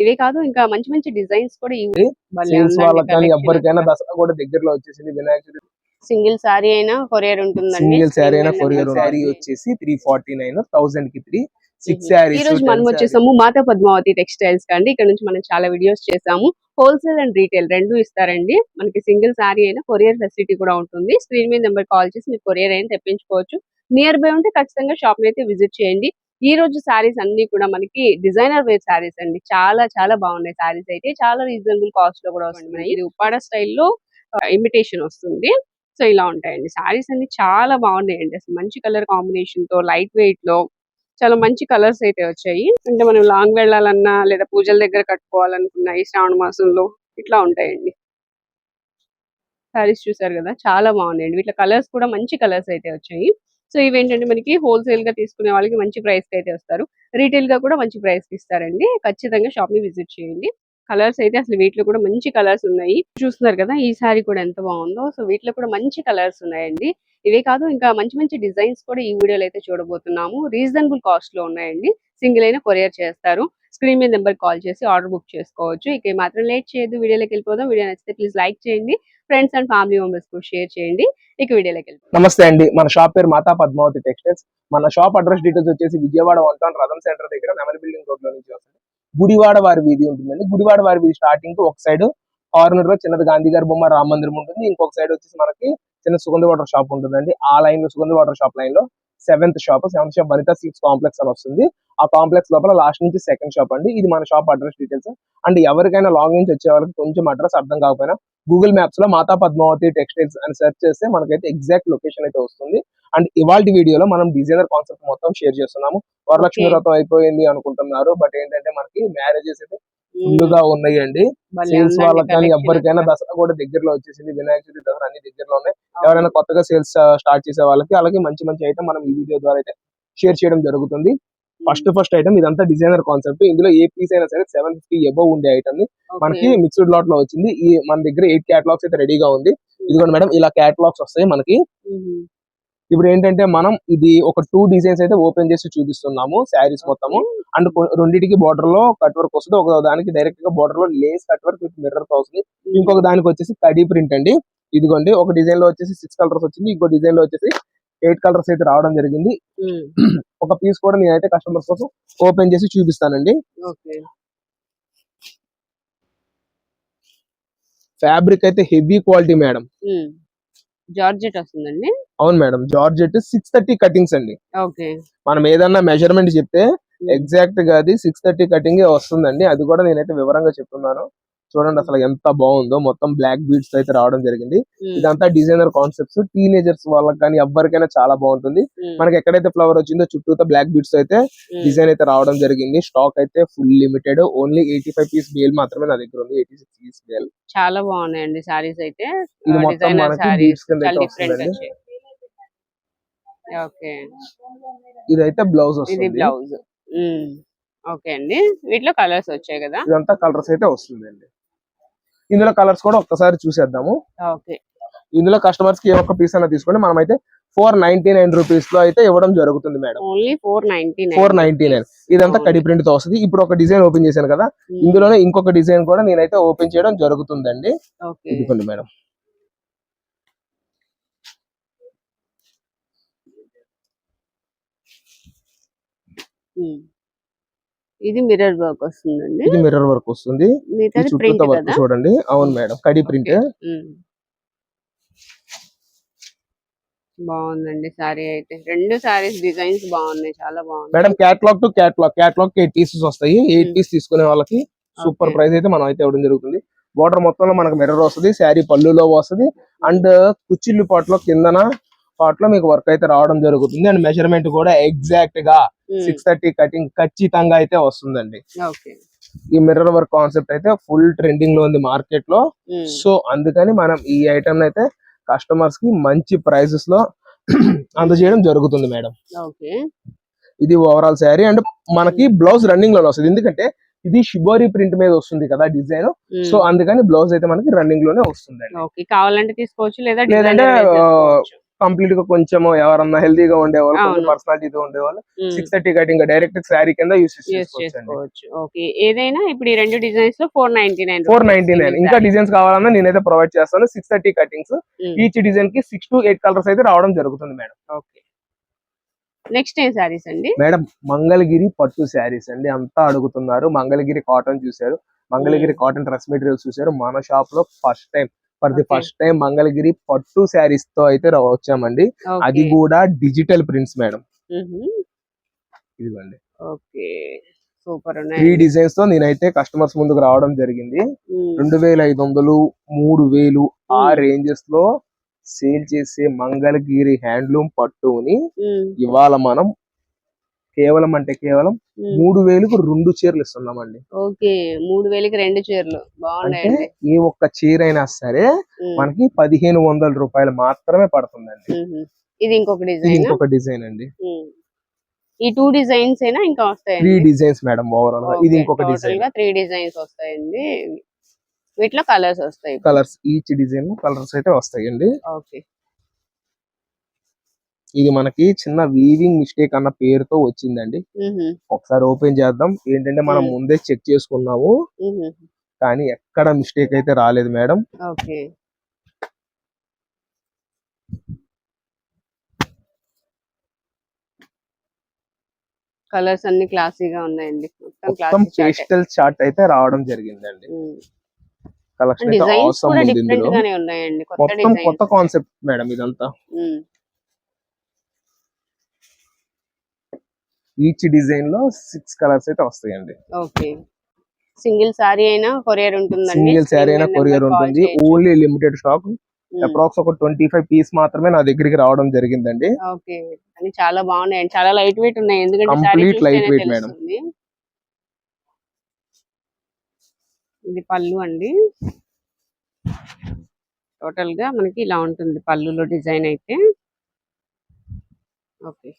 ఇవే కాదు ఇంకా మంచి మంచి డిజైన్స్ కూడా ఎవరికైనా దసరా కూడా దగ్గరలో వచ్చేసింది వినాయక చవితి. సింగిల్ సారీ అయినా కొరియర్ ఉంటుందండి. సింగిల్ శారీ అయినా కొరియర్ saree. వచ్చేసి త్రీ ఫార్టీ నైన్ థౌసండ్కి త్రీ సిక్స్ ఈ రోజు మనం వచ్చేసాము మాతా పద్మావతి టెక్స్టైల్స్ కండి ఇక్కడ నుంచి మనం చాలా వీడియోస్ చేసాము. హోల్సేల్ అండ్ రీటైల్ రెండు ఇస్తారండి. మనకి సింగిల్ సారీ అయినా కొరియర్ ఫెసిలిటీ కూడా ఉంటుంది. స్క్రీన్ మీద నెంబర్ కాల్ చేసి మీరు కొరియర్ అయినా తెప్పించుకోవచ్చు. నియర్ బై ఉంటే ఖచ్చితంగా షాప్ అయితే విజిట్ చేయండి. ఈ రోజు సారీస్ అన్ని కూడా మనకి డిజైనర్ వేర్ సారీస్ అండి. చాలా చాలా బాగున్నాయి సారీస్ అయితే. చాలా రీజనబుల్ కాస్ట్లో కూడా వస్తున్నాయి. ఇది ఉప్పాడ స్టైల్లో ఇమిటేషన్ వస్తుంది. సో ఇలా ఉంటాయండి. సారీస్ అన్ని చాలా బాగున్నాయండి. అసలు మంచి కలర్ కాంబినేషన్తో లైట్ వెయిట్లో చాలా మంచి కలర్స్ అయితే వచ్చాయి. అంటే మనం లాంగ్ వెళ్ళాలన్నా లేదా పూజల దగ్గర కట్టుకోవాలనుకున్నా ఈ శ్రావణ మాసంలో ఇట్లా ఉంటాయండి. సారీస్ చూసారు కదా? చాలా బాగున్నాయండి. వీటిలో కలర్స్ కూడా మంచి కలర్స్ అయితే వచ్చాయి. సో ఇవేంటంటే మనకి హోల్సేల్గా తీసుకునే వాళ్ళకి మంచి ప్రైస్కి అయితే వస్తారు. రీటైల్గా కూడా మంచి ప్రైస్కి ఇస్తారండి. ఖచ్చితంగా షాప్ని విజిట్ చేయండి. కలర్స్ అయితే అసలు వీటిలో కూడా మంచి కలర్స్ ఉన్నాయి. చూస్తున్నారు కదా ఈ సారీ కూడా ఎంత బాగుందో. సో వీటిలో కూడా మంచి కలర్స్ ఉన్నాయండి. ఇవే కాదు ఇంకా మంచి మంచి డిజైన్స్ కూడా ఈ వీడియోలో అయితే చూడబోతున్నాము. రీజనబుల్ కాస్ట్లో ఉన్నాయండి. సింగిల్ అయినా కొరియర్ చేస్తారు. స్క్రీన్ మీద నెంబర్ కాల్ చేసి ఆర్డర్ బుక్ చేసుకోవచ్చు. ఇక మాత్రం లేట్ చేయదు. వీడియోలోకి వెళ్ళిపోదాం. వీడియో నచ్చితే ప్లీజ్ లైక్ చేయండి. ఫ్రెండ్స్ అండ్ ఫ్యామిలీ మెంబర్స్ కూడా షేర్ చేయండి. ఇక వీడియోలోకి వెళ్ళి నమస్తే అండి. మన షాప్ పేరు మాతా పద్మావతి టెక్స్టైల్స్. మన షాప్ అడ్రస్ డీటెయిల్స్ వచ్చేసి Vijayawada one town Ratham centre దగ్గర నెమలి బిల్డింగ్ రోడ్లో నుంచి వస్తుంది. గుడివాడ వారి వీధి ఉంటుందండి. గుడివాడ వారి వీధి స్టార్టింగ్కి ఒక సైడ్ కార్నర్లో చిన్నది గాంధీ గారి బొమ్మ రామ మందిరం ఉంటుంది. ఇంకొక సైడ్ వచ్చేసి మనకి చిన్న సుగంధ వాటర్ షాప్ ఉంటుందండి. ఆ లైన్లో సుగంధ వాటర్ షాప్ లైన్లో seventh shop seventh shop Vanitha six complex అని వస్తుంది. ఆ కాంప్లెక్స్ లోపల లాస్ట్ నుంచి సెకండ్ షాప్ అండి. ఇది మన షాప్ అడ్రస్ డీటెయిల్స్ అండ్ ఎవరికైనా లాంగ్ నుంచి వచ్చే వాళ్ళకి కొంచెం అడ్రస్ అర్థం కాకపోయినా గూగుల్ మ్యాప్స్లో మాతా పద్మావతి టెక్స్టైల్స్ అని సెర్చ్ చేస్తే మనకైతే ఎగ్జాక్ట్ లొకేషన్ అయితే వస్తుంది. అండ్ ఇవాళ వీడియోలో మనం డిజైనర్ కాన్సెప్ట్ మొత్తం షేర్ చేస్తున్నాము. వరలక్ష్మి. వ్రతం అయిపోయింది అనుకుంటున్నారు. బట్ ఏంటంటే మనకి మ్యారేజెస్ అయితే ఫుల్గా ఉన్నాయండి. సేల్స్ వాళ్ళకి కానీ ఎవరికైనా. దసరా కూడా దగ్గరలో వచ్చేసింది. వినాయక చవితి దసరా అన్ని దగ్గరలో ఉన్నాయి. ఎవరైనా కొత్తగా సేల్స్ స్టార్ట్ చేసే వాళ్ళకి అలాగే మంచి మంచి ఐటమ్ మనం ఈ వీడియో ద్వారా అయితే షేర్ చేయడం జరుగుతుంది. ఫస్ట్ ఫస్ట్ ఐటమ్ ఇదంతా డిజైనర్ కాన్సెప్ట్ ఇందులో ఏ పీస్ అయినా సరే సెవెన్ ఫిఫ్టీ ఎబో ఉండే ఐటమ్ని. మనకి మిక్స్డ్ లాట్లో వచ్చింది. ఈ మన దగ్గర ఎయిట్ క్యాటలాగ్స్ అయితే రెడీగా ఉంది. ఇదిగోండి మేడం ఇలా క్యాటలాగ్స్ వస్తాయి మనకి. ఇప్పుడు ఏంటంటే మనం ఇది ఒక టూ డిజైన్స్ అయితే ఓపెన్ చేసి చూపిస్తున్నాము శారీస్ మొత్తము. అండ్ రెండింటికి బార్డర్లో కట్ వర్క్ వస్తుంది. ఒక దానికి డైరెక్ట్గా బార్డర్లో లేస్ కట్ వర్క్ విత్ మిర్రర్తో వస్తుంది. ఇంకొక దానికి వచ్చేసి కడీ ప్రింట్ అండి. ఇదిగోండి ఒక డిజైన్లో వచ్చేసి సిక్స్ కలర్స్ వచ్చింది. ఇంకో డిజైన్లో వచ్చేసి ఎయిట్ కలర్స్ అయితే రావడం జరిగింది. ఒక పీస్ కూడా నేనైతే కస్టమర్స్ కోసం ఓపెన్ చేసి చూపిస్తానండి. ఫ్యాబ్రిక్ అయితే హెవీ క్వాలిటీ మేడం. జార్జెట్ వస్తుందండి? అవును madam georgette six thirty cuttings అండి. ఓకే. మనం ఏదన్నా మెజర్మెంట్ చెప్తే ఎగ్జాక్ట్గా అది సిక్స్ థర్టీ కటింగ్ వస్తుందండి. అది కూడా నేనైతే వివరంగా చెప్తున్నాను. చూడండి అసలు ఎంత బాగుందో. మొత్తం బ్లాక్ బీడ్స్ అయితే రావడం జరిగింది. ఇదంతా డిజైనర్ కాన్సెప్ట్స్ టీనేజర్స్ వాళ్ళకి కానీ ఎవరికైనా చాలా బాగుంటుంది. మనకి ఎక్కడైతే ఫ్లవర్ వచ్చిందో చుట్టూతో బ్లాక్ బీడ్స్ అయితే. డిజైన్ అయితే రావడం జరిగింది. స్టాక్ అయితే full limited only eighty five piece bale మాత్రమే నా దగ్గర ఉంది. ఎయిటీ సిక్స్ పీస్ బేల్ చాలా బాగున్నాయండి సారీస్ అయితే. ఇది మొత్తం మనకి సారీస్ beads కింద అయితే వస్తుందండి. ఓకే. ఇదైతే బ్లౌజ్ వస్తుంది. బ్లౌజ్ ఓకే అండి. వీటిలో కలర్స్ వచ్చాయి కదా? ఇదంతా కలర్స్ అయితే వస్తుందండి. ఇందులో కలర్స్ కూడా ఒక్కసారి చూసేద్దాము. ఇందులో కస్టమర్స్కి ఏ ఒక్క పీస్ అయినా తీసుకొని మనం అయితే ఫోర్ నైన్టీ నైన్ రూపీస్లో అయితే ఇవ్వడం జరుగుతుంది madam. Only four ninety four ninety nine. ఇదంతా కడి ప్రింట్తో వస్తుంది. ఇప్పుడు ఒక డిజైన్ ఓపెన్ చేశాను కదా ఇందులోనే ఇంకొక డిజైన్ కూడా నేనైతే ఓపెన్ చేయడం జరుగుతుందండి. ఇదిగోండి మేడం. ఇది మిర్రర్ వర్క్ వస్తుందండి. ఇది మిర్రర్ వర్క్ వస్తుంది. వర్క్ చూడండి. అవును మేడం. కడి ప్రింట్. బాగుందండి సారీ అయితే. రెండు సారీస్ డిజైన్స్ బాగున్నాయి. చాలా బాగున్నాయి. Madam catalogue to catalogue catalogue eight pieces వస్తాయి. ఎయిట్. పీస్ తీసుకునే వాళ్ళకి సూపర్. ప్రైస్ అయితే మనం అయితే ఇవ్వడం జరుగుతుంది. బార్డర్ మొత్తంలో మనకు మిర్రర్ వస్తుంది శారీ పళ్ళులో వస్తుంది. అండ్ కుచ్చిళ్ళు పాట్లో కిందన పాట్లో మీకు వర్క్ అయితే రావడం జరుగుతుంది. అండ్ మెజర్మెంట్ కూడా ఎగ్జాక్ట్గా. సిక్స్ థర్టీ కటింగ్ ఖచ్చితంగా అయితే వస్తుందండి. ఈ మిర్రర్ వర్క్ కాన్సెప్ట్ అయితే ఫుల్ ట్రెండింగ్లో ఉంది మార్కెట్లో. సో అందుకని మనం ఈ ఐటమ్ అయితే కస్టమర్స్కి మంచి ప్రైసెస్లో అందజేయడం జరుగుతుంది మేడం. ఓకే ఇది ఓవరాల్ శారీ అండ్ మనకి బ్లౌజ్ రన్నింగ్లో వస్తుంది. ఎందుకంటే ఇది షిబోరి ప్రింట్ మీద వస్తుంది కదా డిజైన్. సో అందుకని బ్లౌజ్ అయితే మనకి రన్నింగ్లోనే వస్తుంది కావాలంటే తీసుకోవచ్చు లేదా. కంప్లీట్గా కొంచెం ఎవరన్నా హెల్దీగా ఉండేవాళ్ళు కొంచెం. పర్సనాలిటీతో ఉండేవాళ్ళు. Six thirty cutting direct sari కింద యూస్ చేసుకోవచ్చు. ఓకే. ఏదైనా ఇప్పుడు ఈ రెండు డిజైన్స్లో four ninety nine four ninety nine. ఇంకా డిజైన్స్ కావాలన్నా నేనైతే ప్రొవైడ్ చేస్తాను. Six thirty cuttings. ఈచ్ డిజైన్కి సిక్స్ టు ఎయిట్ కలర్స్ అయితే రావడం జరుగుతుంది మేడం. ఓకే. నెక్స్ట్ ఏం సారీస్ అండి? మేడం మంగళగిరి పట్టు శారీస్ అండి. అంతా అడుగుతున్నారు. మంగళగిరి కాటన్ చూశారు. మంగళగిరి కాటన్ డ్రెస్ మెటీరియల్స్ చూశారు. మన షాప్లో first time. For the. First time Mangalagiri పట్టు శారీస్తో అయితే వచ్చామండి అది కూడా డిజిటల్ ప్రింట్స్ మేడం ఇదిగోండి ఓకే సూపర్ త్రీ ఉన్నాయి డిజైన్స్తో నేనైతే కస్టమర్స్ ముందుకు రావడం జరిగింది. రెండు వేల ఐదు వందలు మూడు వేలు ఆ. రేంజెస్లో సేల్ చేసే మంగళగిరి హ్యాండ్లూమ్ పట్టుని. ఇవాళ మనం కేవలం అంటే కేవలం. మూడు వేలకు రెండు చీరలు ఇస్తున్నామండి. ఓకే మూడు వేలకి రెండు చీరలు. అంటే ఏ ఒక్క చీర అయినా సరే. మనకి పదిహేను వందల రూపాయలు మాత్రమే పడుతుందండి. ఇది ఇంకొక డిజైన్? ఇంకొక డిజైన్ అండి. ఈ టూ డిజైన్స్ అయినా ఇంకా త్రీ వస్తాయండి డిజైన్స్ మేడం ఓవరాల్గా. ఇది ఇంకొక డిజైన్. త్రీ డిజైన్స్ వస్తాయండి. వీటిలో కలర్స్ వస్తాయి. కలర్స్ ఈచ్ డిజైన్ కలర్స్ అయితే వస్తాయండి. ఓకే. ఇది మనకి చిన్న వీవింగ్ మిస్టేక్ అన్న పేరుతో వచ్చిందండి. ఒకసారి ఓపెన్ చేద్దాం. ఏంటంటే మనం. ముందే చెక్ చేసుకున్నాము. కానీ ఎక్కడ మిస్టేక్ అయితే రాలేదు మేడం. ఓకే. కలర్స్ అన్ని క్లాసీగా ఉన్నాయండి. మొత్తం పేస్టల్ చార్ట్ అయితే రావడం జరిగిందండి. కలెక్షన్ మొత్తం కొత్త కాన్సెప్ట్ మేడం ఇదంతా. ఈచ్ డిజైన్లో సిక్స్ కలర్స్ అయితే వస్తాయండి. ఓకే. సింగిల్ సారీ అయినా కొరియర్ ఉంటుందండి. సింగిల్ శారీ అయినా కొరియర్ ఉంటుంది. Only limited stock. అప్రాక్స్ ఒక ట్వంటీ ఫైవ్ పీస్ మాత్రమే నా దగ్గరికి రావడం జరిగిందండి. ఓకే. అని చాలా బాగున్నాయండి. చాలా లైట్ వెయిట్ ఉన్నాయి. ఎందుకంటే సారీ light weight, madam. తెలుస్తుంది. ఇది పళ్ళు అండి. టోటల్గా మనకి ఇలా ఉంటుంది పళ్ళులో డిజైన్ అయితే. ఓకే.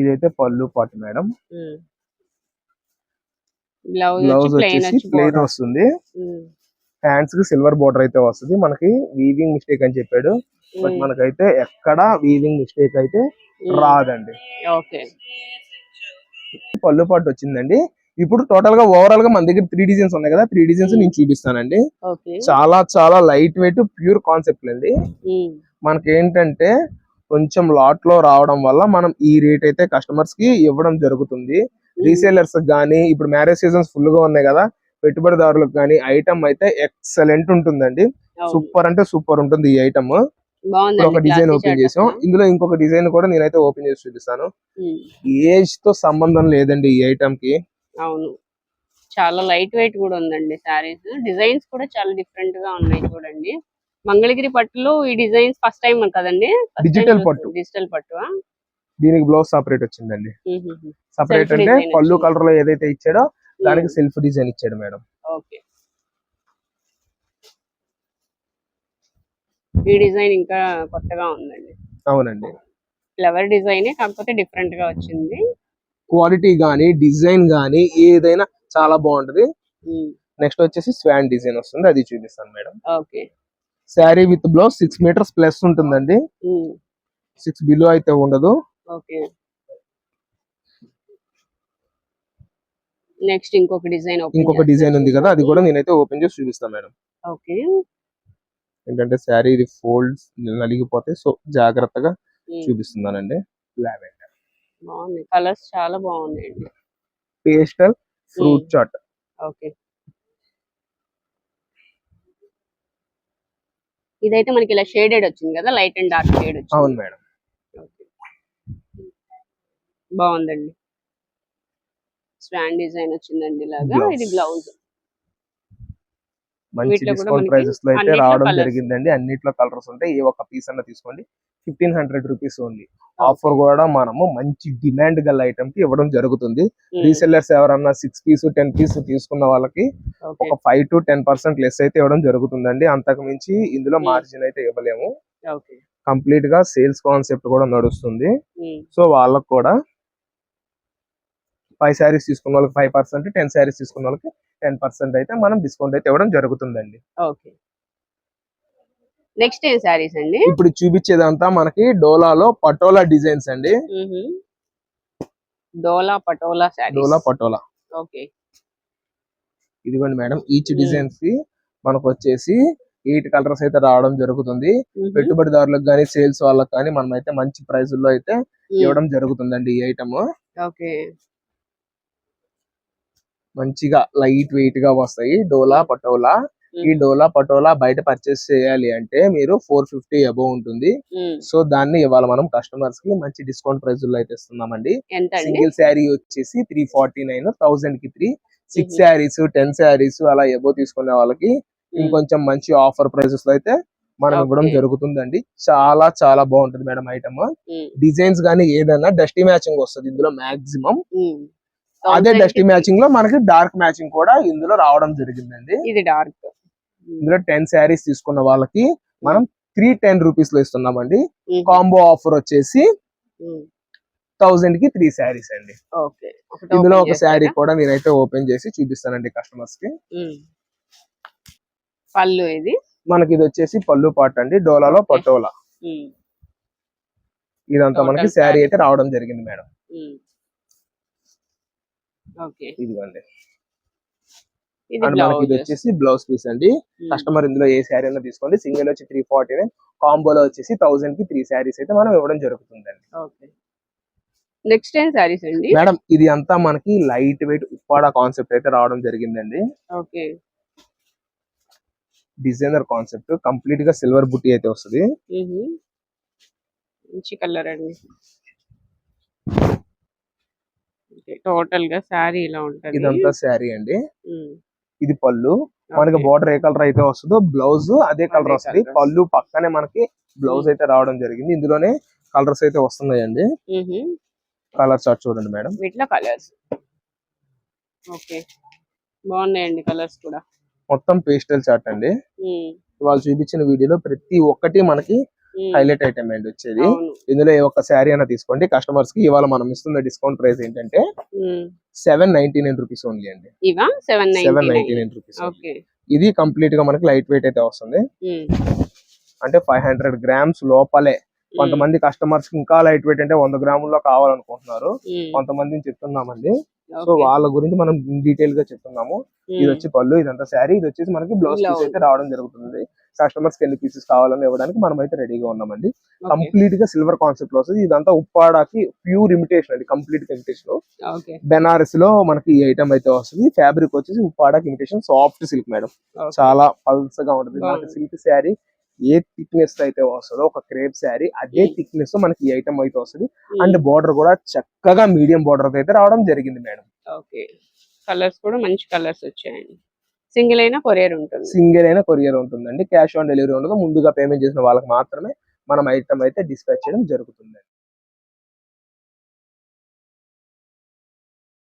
ఇదైతే పళ్ళు పాటు మేడం. బ్లౌజ్ వచ్చేసి వచ్చి ప్లెయిన్. వస్తుంది. హ్యాండ్స్కి సిల్వర్ బోర్డర్ అయితే వస్తుంది. మనకి వీవింగ్ మిస్టేక్ అని చెప్పాడు. బట్ మనకైతే ఎక్కడ వీవింగ్ మిస్టేక్ అయితే. రాదండి. ఓకే. పళ్ళు పాటు వచ్చిందండి. ఇప్పుడు టోటల్గా ఓవరాల్గా మన దగ్గర త్రీ డిజైన్స్ ఉన్నాయి కదా. Three designs. నేను చూపిస్తానండి. చాలా చాలా లైట్ వెయిట్ ప్యూర్ కాన్సెప్ట్ అండి మనకి ఏంటంటే కొంచెం లాట్లో రావడం వల్ల మనం ఈ రేట్ అయితే కస్టమర్స్కి ఇవ్వడం జరుగుతుంది. రీసేలర్స్ గానీ ఇప్పుడు మ్యారేజ్ సీజన్స్ ఫుల్గా ఉన్నాయి కదా పెట్టుబడిదారులకు కానీ ఐటమ్ అయితే ఎక్సలెంట్ ఉంటుందండి. సూపర్ అంటే సూపర్ ఉంటుంది ఈ ఐటమ్ ఒక డిజైన్ ఓపెన్ చేసాం. ఇందులో ఇంకొక డిజైన్ కూడా నేనైతే ఓపెన్ చేసి చూపిస్తాను. ఏజ్తో సంబంధం లేదండి ఈ ఐటమ్కి. అవును. చాలా లైట్ వెయిట్ కూడా ఉందండి శారీస్ డిజైన్స్ కూడా చాలా డిఫరెంట్గా ఉన్నాయి చూడండి. మంగళగిరి పట్టులో ఈ డిజైన్స్ ఫస్ట్ టైం కదండి Digital పట్టు. డిజిటల్ పట్టు దీనికి బ్లౌజ్ సపరేట్ వచ్చిందండి. సపరేట్ అంటే పళ్ళు. కలర్లో ఏదైతే ఇచ్చాడో దానికి సెల్ఫ్ డిజైన్ ఇచ్చాడు మేడం. ఓకే. ఈ డిజైన్ ఇంకా కొత్తగా ఉందండి. అవునండి. ఫ్లవర్ డిజైన్ కాకపోతే డిఫరెంట్గా వచ్చింది. క్వాలిటీ గానీ డిజైన్ గానీ ఏదైనా చాలా బాగుంటది. నెక్స్ట్ వచ్చేసి స్వాన్ డిజైన్ వస్తుంది. అది చూపిస్తాను madam. Okay. Sari with blouse six metres plus ఉంటుందండి. సిక్స్ బిలో అయితే ఉండదు. ఓకే. నెక్స్ట్ ఇంకొక డిజైన్ ఇంకొక డిజైన్ ఉంది కదా అది కూడా నేనైతే ఓపెన్ చేసి చూపిస్తాను మేడం. ఓకే. ఏంటంటే శారీ ఇది ఫోల్డ్స్ నలిగిపోతే సో జాగ్రత్తగా చూపిస్తున్నానండి. లావెండర్ బాగుంది. కలర్స్ చాలా బాగున్నాయండి. Pastel fruit chaat okay. ఇదైతే మనకి ఇలా షేడెడ్ వచ్చింది కదా లైట్ అండ్ డార్క్ షేడ్ వచ్చింది. అవును మేడం. బాగుందండి. స్వాన్ డిజైన్ వచ్చిందండి ఇలాగా. ఇది బ్లౌజ్. మంచి డిస్కౌంట్ ప్రైజెస్లో అయితే రావడం. జరిగిందండి. అన్నిట్లో కలర్స్ ఉంటాయి. ఏ ఒక్క పీస్ అన్న తీసుకోండి. Fifteen hundred rupees only offer కూడా మనము మంచి డిమాండ్ గల ఐటమ్కి ఇవ్వడం జరుగుతుంది. రీసెల్లర్స్ ఎవరన్నా సిక్స్ పీస్ టెన్ పీస్ తీసుకున్న వాళ్ళకి ఒక five to ten percent less అయితే ఇవ్వడం జరుగుతుందండి. అంతకు మించి ఇందులో. మార్జిన్ అయితే ఇవ్వలేము. కంప్లీట్గా సేల్స్ కాన్సెప్ట్ కూడా నడుస్తుంది. సో వాళ్ళకి కూడా ఫైవ్ శారీస్ తీసుకున్న వాళ్ళకి ఫైవ్ పర్సెంట్ టెన్ శారీస్ తీసుకున్న వాళ్ళకి టెన్ పర్సెంట్ అయితే మనం డిస్కౌంట్ అయితే ఇవ్వడం జరుగుతుందండి. ఓకే. నెక్స్ట్ ఏం శారీస్ అండి? ఇప్పుడు చూపించేదంతా మనకి డోలాలో పటోలా డిజైన్స్ అండి. డోలా పటోలా శారీ డోలా పటోలా. ఓకే. ఇదిగోండి మేడం ఈచ్. డిజైన్స్కి మనకు వచ్చేసి ఎయిట్ కలర్స్ అయితే రావడం జరుగుతుంది. పెట్టుబడిదారులకు కానీ సేల్స్ వాళ్ళకి కానీ మనం అయితే మంచి ప్రైస్లో అయితే. ఇవ్వడం జరుగుతుందండి ఈ ఐటమ్. ఓకే. మంచిగా లైట్ వెయిట్గా వస్తాయి డోలా పటోలా ఈ. డోలా పటోలా బయట పర్చేస్ చేయాలి అంటే మీరు ఫోర్ ఫిఫ్టీ అబౌవ్ ఉంటుంది. సో దాన్ని ఇవాళ మనం కస్టమర్స్కి మంచి డిస్కౌంట్ ప్రైస్లో అయితే ఇస్తున్నామండి సింగిల్ శారీ వచ్చేసి three forty nine థౌసండ్కి three six. Saris ten saris అలా ఎబో తీసుకునే వాళ్ళకి ఇంకొంచెం మంచి ఆఫర్ ప్రైసెస్లో అయితే మనం ఇవ్వడం. జరుగుతుందండి చాలా చాలా బాగుంటుంది మేడం ఐటమ్. డిజైన్స్ గానీ ఏదైనా డస్టీ మ్యాచింగ్ వస్తుంది ఇందులో మాక్సిమం. అదే డస్టీ మ్యాచింగ్లో మనకి డార్క్ మ్యాచింగ్ కూడా ఇందులో రావడం జరిగిందండి. ఇది డార్క్ ఇందులో టెన్ శారీస్ తీసుకున్న వాళ్ళకి మనం త్రీ టెన్ రూపీస్లో ఇస్తున్నామండి. కాంబో ఆఫర్ వచ్చేసి థౌసండ్కి త్రీ శారీస్ అండి. ఓకే ఇందులో ఒక శారీ కూడా నేనైతే ఓపెన్ చేసి చూపిస్తానండి కస్టమర్స్కి. పళ్ళు ఇది? మనకి ఇది వచ్చేసి పళ్ళు పాట అండి. డోలాలో. పటోలా. ఇదంతా మనకి శారీ. అయితే రావడం జరిగింది మేడం. ఇదిగోండి. ఇది అండ్ మనకి ఇది వచ్చేసి బ్లౌజ్ పీస్ అండి. కస్టమర్ ఇందులో ఏ శారీ అయినా తీసుకోండి. సింగిల్ వచ్చి త్రీ ఫార్టీ నైన్ కాంబోలో వచ్చేసి థౌసండ్కి త్రీ శారీస్ అయితే మనం ఇవ్వడం జరుగుతుందండి. నెక్స్ట్ ఏం శారీస్ అండి? మేడం ఇది అంతా మనకి లైట్ వెయిట్ ఉప్పాడ కాన్సెప్ట్ అయితే రావడం జరిగిందండి. ఓకే. డిజైనర్ కాన్సెప్ట్ కంప్లీట్గా సిల్వర్ బుట్టి అయితే వస్తుంది. మంచి కలర్ అండి. టోటల్గా శారీ ఇలా ఉంటది ఇదంతా శారీ అండి. ఇది పళ్ళు మనకి. బార్డర్ ఏ కలర్ అయితే వస్తుందో బ్లౌజ్ అదే కలర్ వస్తుంది. పళ్ళు పక్కనే మనకి బ్లౌజ్ అయితే రావడం జరిగింది ఇందులోనే కలర్స్ అయితే వస్తున్నాయండి. కలర్ చార్ట్ చూడండి మేడం వీటిలో కలర్స్ ఓకే బాగున్నాయండి కలర్స్ కూడా మొత్తం పేస్టల్ చార్ట్ అండి. వాళ్ళు చూపించిన వీడియోలో ప్రతి ఒక్కటి మనకి. హైలైట్ ఐటమ్ అండి వచ్చేది? ఇందులో ఏ ఒక్క శారీ అయినా తీసుకోండి. కస్టమర్స్కి ఇవాళ మనం ఇస్తున్న డిస్కౌంట్ ప్రైస్ ఏంటంటే. Seven ninety nine rupees only అండి. సెవెన్ నైన్టీ నైన్ రూపీస్ ఇది కంప్లీట్గా మనకి లైట్ వెయిట్ అయితే వస్తుంది. మ్. అంటే ఫైవ్ హండ్రెడ్ గ్రామ్స్ లోపలే. కొంతమంది కస్టమర్స్ ఇంకా లైట్ వెయిట్ అంటే వంద గ్రాముల్లో కావాలనుకుంటున్నారు. కొంతమందిని చెప్తున్నామండి. సో. వాళ్ళ గురించి మనం డీటెయిల్గా చెప్తున్నాము. ఇది వచ్చి పళ్ళు ఇదంతా శారీ ఇది వచ్చేసి మనకి బ్లౌజ్ పీస్. అయితే రావడం జరుగుతుంది కస్టమర్స్కి ఎన్ని పీసెస్ కావాలని ఇవ్వడానికి మనం అయితే రెడీగా ఉన్నామండి. కంప్లీట్గా సిల్వర్ కాన్సెప్ట్లో వస్తుంది ఇదంతా ఉప్పాడాకి ప్యూర్ ఇమిటేషన్ అండి కంప్లీట్ ఇమిటేషన్ బెనారస్లో మనకి ఈ ఐటమ్ అయితే వస్తుంది ఫ్యాబ్రిక్ వచ్చేసి ఉప్పాడాకి ఇమిటేషన్ సాఫ్ట్ సిల్క్ మేడం. చాలా పల్స్గా ఉంటుంది మనకి. సిల్క్ శారీ ఏ థిక్నెస్ అయితే వస్తుందో ఒక క్రేప్ శారీ అదే Hmm. థిక్నెస్ మనకి ఈ ఐటమ్ అయితే వస్తుంది. మ్. అండ్ బార్డర్ కూడా చక్కగా మీడియం బార్డర్ అయితే రావడం జరిగింది మేడం. ఓకే కలర్స్ కూడా మంచి కలర్స్ వచ్చాయండి. సింగిల్ అయినా కొరియర్ ఉంటుంది. సింగిల్ అయినా కొరియర్ ఉంటుందండి. క్యాష్ ఆన్ డెలివరీ ఉండదు. ముందుగా పేమెంట్ చేసిన వాళ్ళకి మాత్రమే మనం ఐటమ్ అయితే డిస్పాచ్ చేయడం జరుగుతుంది